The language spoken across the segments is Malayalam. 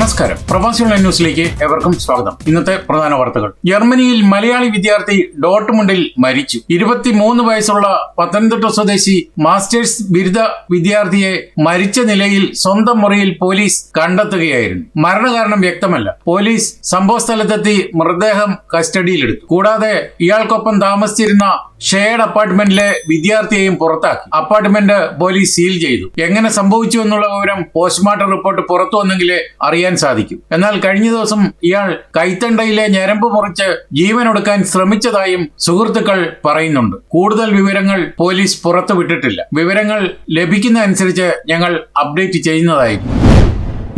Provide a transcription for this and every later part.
നമസ്കാരം. പ്രവാസികൾ ന്യൂസിലേക്ക് എവർക്കും സ്വാഗതം. ഇന്നത്തെ പ്രധാന വാർത്തകൾ. ജർമ്മനിയിൽ മലയാളി വിദ്യാർത്ഥി ഡോട്ട്മുണ്ടിൽ മരിച്ചു. ഇരുപത്തിമൂന്ന് വയസ്സുള്ള പത്തനംതിട്ട സ്വദേശി മാസ്റ്റേഴ്സ് ബിരുദ വിദ്യാർത്ഥിയെ മരിച്ച നിലയിൽ സ്വന്തം മുറിയിൽ പോലീസ് കണ്ടെത്തുകയായിരുന്നു. മരണകാരണം വ്യക്തമല്ല. പോലീസ് സംഭവ സ്ഥലത്തെത്തി മൃതദേഹം കസ്റ്റഡിയിലെടുത്തു. കൂടാതെ ഇയാൾക്കൊപ്പം താമസിച്ചിരുന്ന ഷെയർഡ് അപ്പാർട്ട്മെന്റിലെ വിദ്യാർത്ഥിയെയും പുറത്താക്കി. അപ്പാർട്ട്മെന്റ് പോലീസ് സീൽ ചെയ്തു. എങ്ങനെ സംഭവിച്ചു എന്നുള്ള വിവരം പോസ്റ്റ്മോർട്ടം റിപ്പോർട്ട് പുറത്തു വന്നെങ്കിലേ അറിയാൻ സാധിക്കും. എന്നാൽ കഴിഞ്ഞ ദിവസം ഇയാൾ കൈത്തണ്ടയിലെ ഞരമ്പ് മുറിച്ച് ജീവൻ ജീവനൊടുക്കാൻ ശ്രമിച്ചതായും സുഹൃത്തുക്കൾ പറയുന്നുണ്ട്. കൂടുതൽ വിവരങ്ങൾ പോലീസ് പുറത്തുവിട്ടിട്ടില്ല. വിവരങ്ങൾ ലഭിക്കുന്ന അനുസരിച്ച് ഞങ്ങൾ അപ്ഡേറ്റ് ചെയ്യുന്നതായിരിക്കും.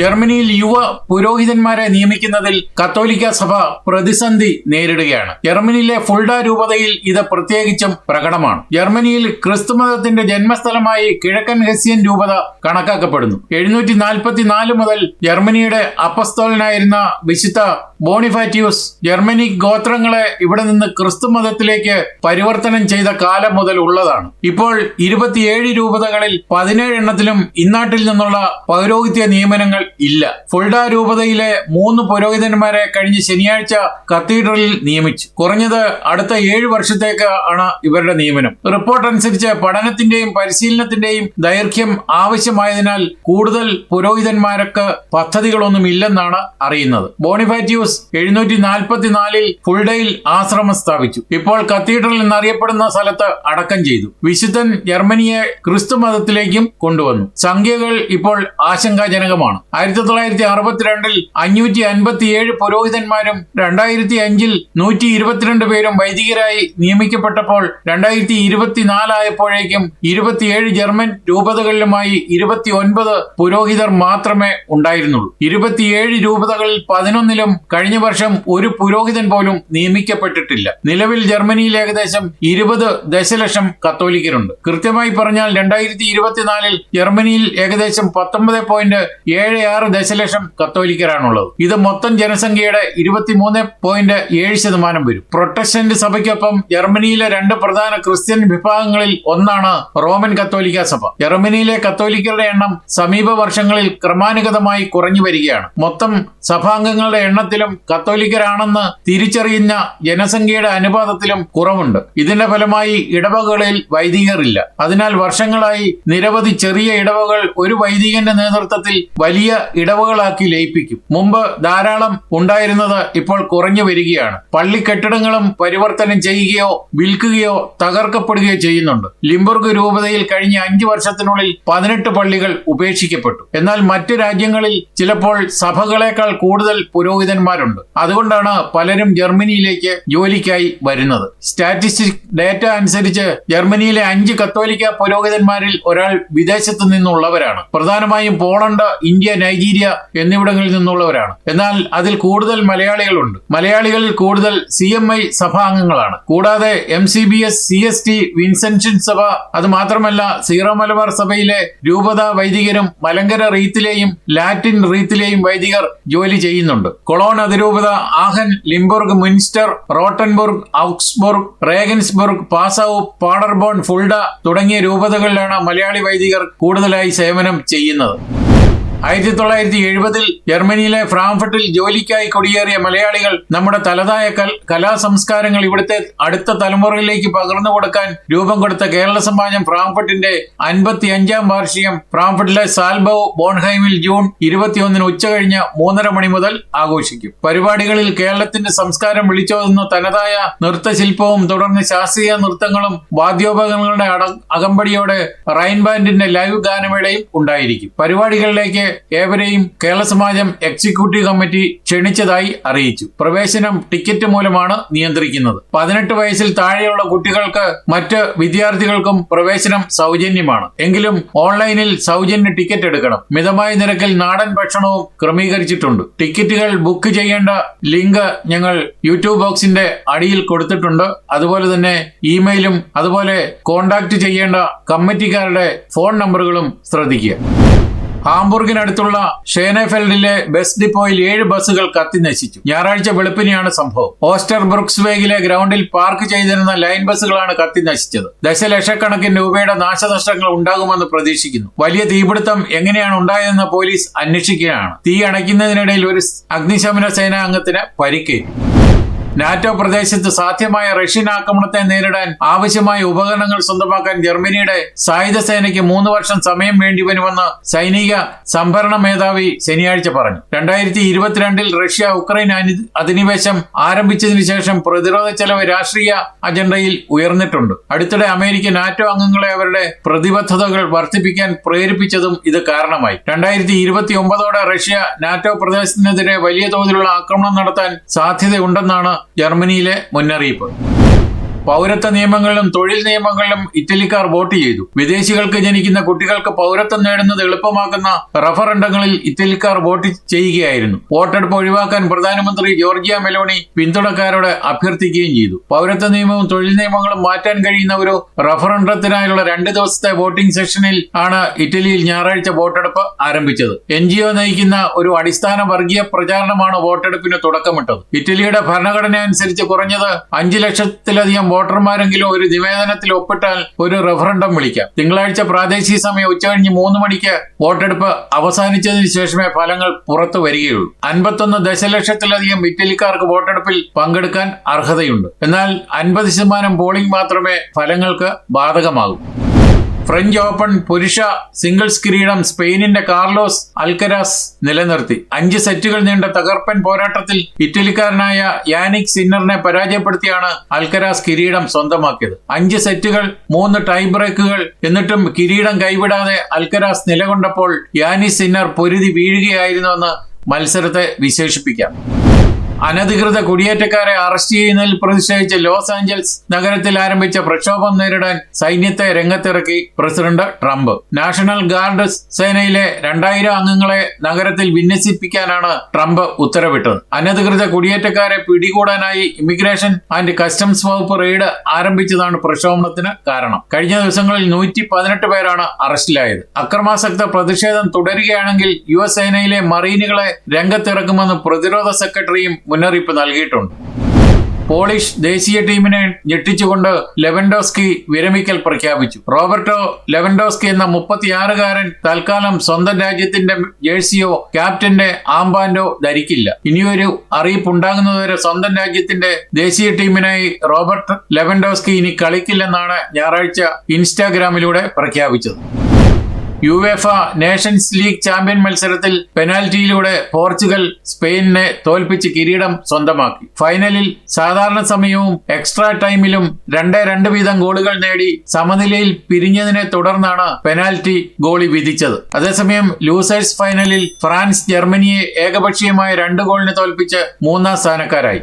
ജർമ്മനിയിൽ യുവ പുരോഹിതന്മാരെ നിയമിക്കുന്നതിൽ കത്തോലിക്ക സഭ പ്രതിസന്ധി നേരിടുകയാണ്. ജർമ്മനിയിലെ ഫുൾഡ രൂപതയിൽ ഇത് പ്രത്യേകിച്ചും പ്രകടമാണ്. ജർമ്മനിയിൽ ക്രിസ്തുമതത്തിന്റെ ജന്മസ്ഥലമായി കിഴക്കൻ ഹെസ്യൻ രൂപത കണക്കാക്കപ്പെടുന്നു. എഴുന്നൂറ്റി നാൽപ്പത്തിനാല് മുതൽ ജർമ്മനിയുടെ അപ്പസ്തോലനായിരുന്ന വിശുദ്ധ ബോണിഫാറ്റിയൂസ് ജർമ്മനി ഗോത്രങ്ങളെ ഇവിടെ നിന്ന് ക്രിസ്തുമതത്തിലേക്ക് പരിവർത്തനം ചെയ്ത കാലം മുതൽ ഉള്ളതാണ്. ഇപ്പോൾ ഇരുപത്തിയേഴ് രൂപതകളിൽ പതിനേഴ് എണ്ണത്തിലും ഇന്നാട്ടിൽ നിന്നുള്ള പൗരോഹിത്യ നിയമനങ്ങൾ ഇല്ല. ഫുൾഡ രൂപതയിലെ മൂന്ന് പുരോഹിതന്മാരെ കഴിഞ്ഞ ശനിയാഴ്ച കത്തീഡ്രലിൽ നിയമിച്ചു. കുറഞ്ഞത് അടുത്ത ഏഴ് വർഷത്തേക്ക് ആണ് ഇവരുടെ നിയമനം. റിപ്പോർട്ട് അനുസരിച്ച് പഠനത്തിന്റെയും പരിശീലനത്തിന്റെയും ദൈർഘ്യം ആവശ്യമായതിനാൽ കൂടുതൽ പുരോഹിതന്മാർക്ക് പദ്ധതികളൊന്നും ഇല്ലെന്നാണ് അറിയുന്നത്. ബോണിഫാറ്റ്യൂസ് എഴുന്നൂറ്റി നാൽപ്പത്തിനാലിൽ ഫുൾഡയിൽ ആശ്രമം സ്ഥാപിച്ചു. ഇപ്പോൾ കത്തീഡ്രൽ എന്നറിയപ്പെടുന്ന സ്ഥലത്ത് അടക്കം ചെയ്തു. വിശുദ്ധൻ ജർമ്മനിയെ ക്രിസ്തു മതത്തിലേക്കും കൊണ്ടുവന്നു. സംഖ്യകൾ ഇപ്പോൾ ആശങ്കാജനകമാണ്. ആയിരത്തി തൊള്ളായിരത്തി അറുപത്തിരണ്ടിൽ അഞ്ഞൂറ്റി അൻപത്തിയേഴ് പുരോഹിതന്മാരും രണ്ടായിരത്തി അഞ്ചിൽ നൂറ്റി ഇരുപത്തിരണ്ട് പേരും വൈദികരായി നിയമിക്കപ്പെട്ടപ്പോൾ രണ്ടായിരത്തി ഇരുപത്തിനാലായപ്പോഴേക്കും ഇരുപത്തിയേഴ് ജർമ്മൻ രൂപതകളിലുമായി ഇരുപത്തി ഒൻപത് പുരോഹിതർ മാത്രമേ ഉണ്ടായിരുന്നുള്ളൂ. ഇരുപത്തിയേഴ് രൂപതകളിൽ പതിനൊന്നിലും കഴിഞ്ഞ വർഷം ഒരു പുരോഹിതൻ പോലും നിയമിക്കപ്പെട്ടിട്ടില്ല. നിലവിൽ ജർമ്മനിയിൽ ഏകദേശം ഇരുപത് ദശലക്ഷം കത്തോലിക്കരുണ്ട്. കൃത്യമായി പറഞ്ഞാൽ രണ്ടായിരത്തി ഇരുപത്തിനാലിൽ ജർമ്മനിയിൽ ഏകദേശം പത്തൊമ്പത് പോയിന്റ് ഏഴ് ആറ് ദശലക്ഷം കത്തോലിക്കരാണുള്ളത്. ഇത് മൊത്തം ജനസംഖ്യയുടെ ഇരുപത്തിമൂന്ന് പോയിന്റ് ഏഴ് ശതമാനം വരും. പ്രൊട്ടസ്റ്റന്റ് സഭയ്ക്കൊപ്പം ജർമ്മനിയിലെ രണ്ട് പ്രധാന ക്രിസ്ത്യൻ വിഭാഗങ്ങളിൽ ഒന്നാണ് റോമൻ കത്തോലിക്ക സഭ. ജർമ്മനിയിലെ കത്തോലിക്കരുടെ എണ്ണം സമീപ വർഷങ്ങളിൽ ക്രമാനുഗതമായി കുറഞ്ഞു വരികയാണ്. മൊത്തം സഭാംഗങ്ങളുടെ എണ്ണത്തിലും കത്തോലിക്കരാണെന്ന് തിരിച്ചറിയുന്ന ജനസംഖ്യയുടെ അനുപാതത്തിലും കുറവുണ്ട്. ഇതിന്റെ ഫലമായി ഇടവകകളിൽ വൈദികരില്ല. അതിനാൽ വർഷങ്ങളായി നിരവധി ചെറിയ ഇടവകൾ ഒരു വൈദികന്റെ നേതൃത്വത്തിൽ വലിയ ഇടവകളാക്കി ലയിപ്പിക്കും. മുമ്പ് ധാരാളം ഉണ്ടായിരുന്നത് ഇപ്പോൾ കുറഞ്ഞു വരികയാണ്. പള്ളി കെട്ടിടങ്ങളും പരിവർത്തനം ചെയ്യുകയോ വിൽക്കുകയോ തകർക്കപ്പെടുകയോ ചെയ്യുന്നുണ്ട്. ലിംബർഗ് രൂപതയിൽ കഴിഞ്ഞ അഞ്ചു വർഷത്തിനുള്ളിൽ പതിനെട്ട് പള്ളികൾ ഉപേക്ഷിക്കപ്പെട്ടു. എന്നാൽ മറ്റു രാജ്യങ്ങളിൽ ചിലപ്പോൾ സഭകളെക്കാൾ കൂടുതൽ പുരോഹിതന്മാരുണ്ട്. അതുകൊണ്ടാണ് പലരും ജർമ്മനിയിലേക്ക് ജോലിക്കായി വരുന്നത്. സ്റ്റാറ്റിസ്റ്റിക് ഡേറ്റ അനുസരിച്ച് ജർമ്മനിയിലെ അഞ്ച് കത്തോലിക്ക പുരോഹിതന്മാരിൽ ഒരാൾ വിദേശത്തു നിന്നുള്ളവരാണ്. പ്രധാനമായും പോളണ്ട് ഇന്ത്യ നൈജീരിയ എന്നിവിടങ്ങളിൽ നിന്നുള്ളവരാണ്. എന്നാൽ അതിൽ കൂടുതൽ മലയാളികളുണ്ട്. മലയാളികളിൽ കൂടുതൽ സി എം ഐ സഭാംഗങ്ങളാണ്. കൂടാതെ M C B S C S T Vincentian സഭ അത് മാത്രമല്ല സീറോ മലബാർ സഭയിലെ രൂപത വൈദികരും മലങ്കര റീത്തിലെയും ലാറ്റിൻ റീത്തിലെയും വൈദികർ ജോലി ചെയ്യുന്നുണ്ട്. കൊളോൺ അതിരൂപത ആഹൻ ലിംബർഗ് മിൻസ്റ്റർ റോട്ടൻബുർഗ് ഔക്സ്ബുർഗ് റേഗൻസ്ബുർഗ് പാസൌ പാഡർബോൺ ഫുൾഡ തുടങ്ങിയ രൂപതകളിലാണ് മലയാളി വൈദികർ കൂടുതലായി സേവനം ചെയ്യുന്നത്. ആയിരത്തി തൊള്ളായിരത്തി എഴുപതിൽ ജർമ്മനിയിലെ ഫ്രാങ്ക്ഫർട്ടിൽ ജോലിക്കായി കുടിയേറിയ മലയാളികൾ നമ്മുടെ തലതായ കലാ സംസ്കാരങ്ങൾ ഇവിടുത്തെ അടുത്ത തലമുറയിലേക്ക് പകർന്നു കൊടുക്കാൻ രൂപം കൊടുത്ത കേരള സമാജം ഫ്രാങ്ക്ഫർട്ടിന്റെ അൻപത്തി അഞ്ചാം വാർഷികം ഫ്രാങ്ക്ഫർട്ടിലെ സാൽബോ ബോൺഹൈമിൽ ജൂൺ ഇരുപത്തിയൊന്നിന് ഉച്ചകഴിഞ്ഞ് മൂന്നര മണി മുതൽ ആഘോഷിക്കും. പരിപാടികളിൽ കേരളത്തിന്റെ സംസ്കാരം വിളിച്ചോതുന്ന തനതായ നൃത്തശില്പവും തുടർന്ന് ശാസ്ത്രീയ നൃത്തങ്ങളും വാദ്യോപകരണങ്ങളുടെ അകമ്പടിയോടെ റൈൻ ബാൻഡിന്റെ ലൈവ് ഗാനമേളയും ഉണ്ടായിരിക്കും. പരിപാടികളിലേക്ക് ഏവരെയും കേരള സമാജം എക്സിക്യൂട്ടീവ് കമ്മിറ്റി ക്ഷണിച്ചതായി അറിയിച്ചു. പ്രവേശനം ടിക്കറ്റ് മൂലമാണ് നിയന്ത്രിക്കുന്നത്. പതിനെട്ട് വയസ്സിൽ താഴെയുള്ള കുട്ടികൾക്ക് മറ്റ് വിദ്യാർത്ഥികൾക്കും പ്രവേശനം സൗജന്യമാണ്. എങ്കിലും ഓൺലൈനിൽ സൗജന്യ ടിക്കറ്റ് എടുക്കണം. മിതമായ നിരക്കിൽ നാടൻ ഭക്ഷണവും ക്രമീകരിച്ചിട്ടുണ്ട്. ടിക്കറ്റുകൾ ബുക്ക് ചെയ്യേണ്ട ലിങ്ക് ഞങ്ങൾ യൂട്യൂബ് ബോക്സിന്റെ അടിയിൽ കൊടുത്തിട്ടുണ്ട്. അതുപോലെ തന്നെ ഇമെയിലും അതുപോലെ കോൺടാക്ട് ചെയ്യേണ്ട കമ്മിറ്റിക്കാരുടെ ഫോൺ നമ്പറുകളും ശ്രദ്ധിക്കുക. ഹാംബുർഗിനടുത്തുള്ള ഷേനഫെൽഡിലെ ബസ് ഡിപ്പോയിൽ ഏഴ് ബസ്സുകൾ കത്തിനശിച്ചു ഞായറാഴ്ച വെളുപ്പിനെയാണ് സംഭവം. ഓസ്റ്റർ ബ്രുക്സ് വേഗിലെ ഗ്രൗണ്ടിൽ പാർക്ക് ചെയ്തിരുന്ന ലൈൻ ബസ്സുകളാണ് കത്തിനശിച്ചത് ദശലക്ഷക്കണക്കിന് രൂപയുടെ നാശനഷ്ടങ്ങൾ ഉണ്ടാകുമെന്ന് പ്രതീക്ഷിക്കുന്നു. വലിയ തീപിടുത്തം എങ്ങനെയാണ് ഉണ്ടായതെന്ന് പോലീസ് അന്വേഷിക്കുകയാണ്. തീ അണയ്ക്കുന്നതിനിടയിൽ ഒരു അഗ്നിശമന സേനാ അംഗത്തിന് പരിക്കേറ്റു. നാറ്റോ പ്രദേശത്ത് സാധ്യമായ റഷ്യൻ ആക്രമണത്തെ നേരിടാൻ ആവശ്യമായ ഉപകരണങ്ങൾ സ്വന്തമാക്കാൻ ജർമ്മനിയുടെ സായുധ സേനയ്ക്ക് മൂന്ന് വർഷം സമയം വേണ്ടിവരുമെന്ന് സൈനിക സംഭരണ മേധാവി ശനിയാഴ്ച പറഞ്ഞു. രണ്ടായിരത്തി ഇരുപത്തിരണ്ടിൽ റഷ്യ ഉക്രൈൻ അധിനിവേശം ആരംഭിച്ചതിനു ശേഷം പ്രതിരോധ ചെലവ് രാഷ്ട്രീയ അജണ്ടയിൽ ഉയർന്നിട്ടുണ്ട്. അടുത്തിടെ അമേരിക്ക നാറ്റോ അംഗങ്ങളെ അവരുടെ പ്രതിബദ്ധതകൾ വർദ്ധിപ്പിക്കാൻ പ്രേരിപ്പിച്ചതും ഇത് കാരണമായി. രണ്ടായിരത്തി ഇരുപത്തി ഒമ്പതോടെ റഷ്യ നാറ്റോ പ്രദേശത്തിനെതിരെ വലിയ തോതിലുള്ള ആക്രമണം നടത്താൻ സാധ്യതയുണ്ടെന്നാണ് ജർമ്മനിയിലെ മുന്നറിയിപ്പ്. പൗരത്വ നിയമങ്ങളിലും തൊഴിൽ നിയമങ്ങളിലും ഇറ്റലിക്കാർ വോട്ട് ചെയ്തു. വിദേശികൾക്ക് ജനിക്കുന്ന കുട്ടികൾക്ക് പൗരത്വം നേടുന്നത് എളുപ്പമാക്കുന്ന റഫറണ്ടങ്ങളിൽ ഇറ്റലിക്കാർ വോട്ട് ചെയ്യുകയായിരുന്നു. വോട്ടെടുപ്പ് ഒഴിവാക്കാൻ പ്രധാനമന്ത്രി ജോർജിയ മെലോണി പിന്തുണക്കാരോട് അഭ്യർത്ഥിക്കുകയും ചെയ്തു. പൗരത്വ നിയമവും തൊഴിൽ നിയമങ്ങളും മാറ്റാൻ കഴിയുന്ന ഒരു റഫറണ്ടത്തിനായുള്ള രണ്ട് ദിവസത്തെ വോട്ടിംഗ് സെഷനിൽ ആണ് ഇറ്റലിയിൽ ഞായറാഴ്ച വോട്ടെടുപ്പ് ആരംഭിച്ചത്. എൻ ജി ഒ നയിക്കുന്ന ഒരു അടിസ്ഥാന വർഗീയ പ്രചാരണമാണ് വോട്ടെടുപ്പിന് തുടക്കമിട്ടത്. ഇറ്റലിയുടെ ഭരണഘടന അനുസരിച്ച് കുറഞ്ഞത് അഞ്ചു ലക്ഷത്തിലധികം വോട്ടർമാരെങ്കിലും ഒരു നിവേദനത്തിൽ ഒപ്പിട്ടാൽ ഒരു റഫറണ്ടം വിളിക്കാം. തിങ്കളാഴ്ച പ്രാദേശിക സമയം ഉച്ചകഴിഞ്ഞ് മൂന്ന് മണിക്ക് വോട്ടെടുപ്പ് അവസാനിച്ചതിന് ശേഷമേ ഫലങ്ങൾ പുറത്തു വരികയുള്ളൂ. അൻപത്തൊന്ന് ദശലക്ഷത്തിലധികം ഇറ്റലിക്കാർക്ക് വോട്ടെടുപ്പിൽ പങ്കെടുക്കാൻ അർഹതയുണ്ട്. എന്നാൽ അൻപത് ശതമാനം പോളിംഗ് മാത്രമേ ഫലങ്ങൾക്ക് ബാധകമാകൂ. ഫ്രഞ്ച് ഓപ്പൺ പുരുഷ സിംഗിൾസ് കിരീടം സ്പെയിനിന്റെ കാർലോസ് അൽക്കരാസ് നിലനിർത്തി. അഞ്ച് സെറ്റുകൾ നീണ്ട തകർപ്പൻ പോരാട്ടത്തിൽ ഇറ്റലിക്കാരനായ യാനിക് സിന്നറിനെ പരാജയപ്പെടുത്തിയാണ് അൽക്കരാസ് കിരീടം സ്വന്തമാക്കിയത്. അഞ്ച് സെറ്റുകൾ മൂന്ന് ടൈ ബ്രേക്കുകൾ എന്നിട്ടും കിരീടം കൈവിടാതെ അൽക്കരാസ് നിലകൊണ്ടപ്പോൾ യാനി സിന്നർ പൊരുതി വീഴുകയായിരുന്നുവെന്ന് മത്സരത്തെ വിശേഷിപ്പിക്കാം. അനധികൃത കുടിയേറ്റക്കാരെ അറസ്റ്റ് ചെയ്യുന്നതിൽ പ്രതിഷേധിച്ച് ലോസ് ആഞ്ചൽസ് നഗരത്തിൽ ആരംഭിച്ച പ്രക്ഷോഭം നേരിടാൻ സൈന്യത്തെ രംഗത്തിറക്കി പ്രസിഡന്റ് ട്രംപ്. നാഷണൽ ഗാർഡ് സേനയിലെ രണ്ടായിരം അംഗങ്ങളെ നഗരത്തിൽ വിന്യസിപ്പിക്കാനാണ് ട്രംപ് ഉത്തരവിട്ടത്. അനധികൃത കുടിയേറ്റക്കാരെ പിടികൂടാനായി ഇമിഗ്രേഷൻ ആൻഡ് കസ്റ്റംസ് വകുപ്പ് റെയ്ഡ് ആരംഭിച്ചതാണ് പ്രക്ഷോഭത്തിന് കാരണം. കഴിഞ്ഞ ദിവസങ്ങളിൽ നൂറ്റി പതിനെട്ട് പേരാണ് അറസ്റ്റിലായത്. അക്രമാസക്ത പ്രതിഷേധം തുടരുകയാണെങ്കിൽ യു എസ് സേനയിലെ മറീനുകളെ രംഗത്തിറക്കുമെന്ന് പ്രതിരോധ സെക്രട്ടറിയും മുന്നറിയിപ്പ് നൽകിയിട്ടുണ്ട്. പോളിഷ് ദേശീയ ടീമിനെ ഞെട്ടിച്ചുകൊണ്ട് ലെവൻഡോസ്കി വിരമിക്കൽ പ്രഖ്യാപിച്ചു. റോബർട്ടോ ലെവൻഡോസ്കി എന്ന മുപ്പത്തിയാറുകാരൻ തൽക്കാലം സ്വന്തം രാജ്യത്തിന്റെ ജേഴ്സിയോ ക്യാപ്റ്റന്റെ ആംബാൻഡോ ധരിക്കില്ല. ഇനിയൊരു അറിയിപ്പ് ഉണ്ടാകുന്നതുവരെ സ്വന്തം രാജ്യത്തിന്റെ ദേശീയ ടീമിനായി റോബർട്ട് ലെവൻഡോസ്കി ഇനി കളിക്കില്ലെന്നാണ് ഞായറാഴ്ച ഇൻസ്റ്റാഗ്രാമിലൂടെ പ്രഖ്യാപിച്ചത്. യുവേഫ നേഷൻസ് ലീഗ് ചാമ്പ്യൻ മത്സരത്തിൽ പെനാൽറ്റിയിലൂടെ പോർച്ചുഗൽ സ്പെയിനിനെ തോൽപ്പിച്ച് കിരീടം സ്വന്തമാക്കി. ഫൈനലിൽ സാധാരണ സമയവും എക്സ്ട്രാ ടൈമിലും രണ്ട് രണ്ട് വീതം ഗോളുകൾ നേടി സമനിലയിൽ പിരിഞ്ഞതിനെ തുടർന്നാണ് പെനാൽറ്റി ഗോളി വിധിച്ചത്. അതേസമയം ലൂസേഴ്സ് ഫൈനലിൽ ഫ്രാൻസ് ജർമ്മനിയെ ഏകപക്ഷീയമായ രണ്ട് ഗോളിന് തോൽപ്പിച്ച് മൂന്നാം സ്ഥാനക്കാരായി.